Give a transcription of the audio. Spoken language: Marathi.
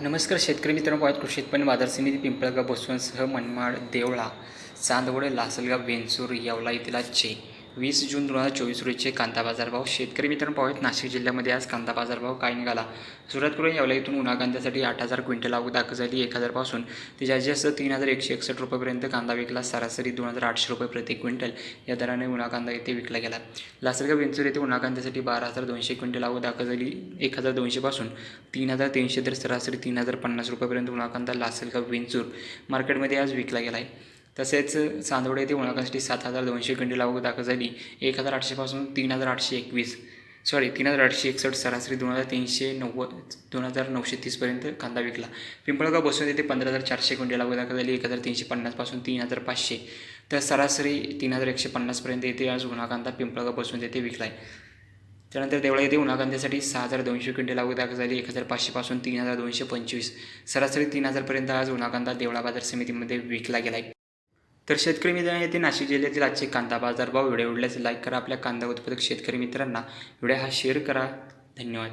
नमस्कार शेतकरी मित्रांनो पाहत कृषी उत्पन्न बाजार समिती पिंपळगाव बसवंतसह मनमाड देवळा चांदवड लासलगाव वेंचूर येवला येथील आजचे वीस जून दोन हजार चोवीस रोजीचे कांदा बाजारभाव. शेतकरी मित्रांनो पाहूयात नाशिक जिल्ह्यामध्ये आज कांदा बाजारभाव काय निघाला? सुरुवात करून इथून उन्हा कांद्यासाठी आठ हजार क्विंटल आवक दाखल झाली. एक हजारपासून ते जास्तीत जास्त तीन हजार एकशे एकसष्ट रुपयेपर्यंत कांदा विकला. सरासरी दोन हजार आठशे रुपये प्रति क्विंटल या दराने उन्हा कांदा येथे विकला गेला. लासलगाव वेंचूर येथे उन्हा कांद्यासाठी बारा हजार दोनशे क्विंटल आवक दाखल झाली. एक हजार दोनशेपासून तीन हजार तीनशे तर सरासरी तीन हजार पन्नास रुपयेपर्यंत उन्हा कांदा लासलगाव विंचूर मार्केटमध्ये आज विकला गेला आहे तसेच चांदवड येथे उन्हा सात हजार दोनशे खंडी लागू दाखल झाली. एक हजार आठशेपासून तीन हजार आठशे एकवीस. सॉरी तीन हजार आठशे एकसष्ट सरासरी दोन हजार तीनशे नव्वद दोन हजार नऊशे तीसपर्यंत कांदा विकला. पिंपळगाव बसून येथे पंधरा हजार चारशे क्विंटल लागू दाखल झाली. एक हजार तीनशे पन्नासपासून तीन हजार पाचशे. तर सरासरी तीन हजार एकशे पन्नासपर्यंत येथे आज उन्हा कांदा पिंपळगाव बसून येथे विकला आहे त्यानंतर देवळा येथे उन्हा कांद्यासाठी सहा हजार दोनशे क्विंटल लागू दाखल झाली. एक हजार पाचशेपासून तीन हजार दोनशे पंचवीस. सरासरी तीन हजारपर्यंत आज उन्हा कांदा देवळा बाजार समितीमध्ये विकला गेला आहे तर शेतकरी मित्रांनो येथे नाशिक जिल्ह्यातील आजचे कांदा बाजार भाव. व्हिडिओ आवडल्यास लाईक करा. आपल्या कांदा उत्पादक शेतकरी मित्रांना व्हिडिओ हा शेअर करा. धन्यवाद.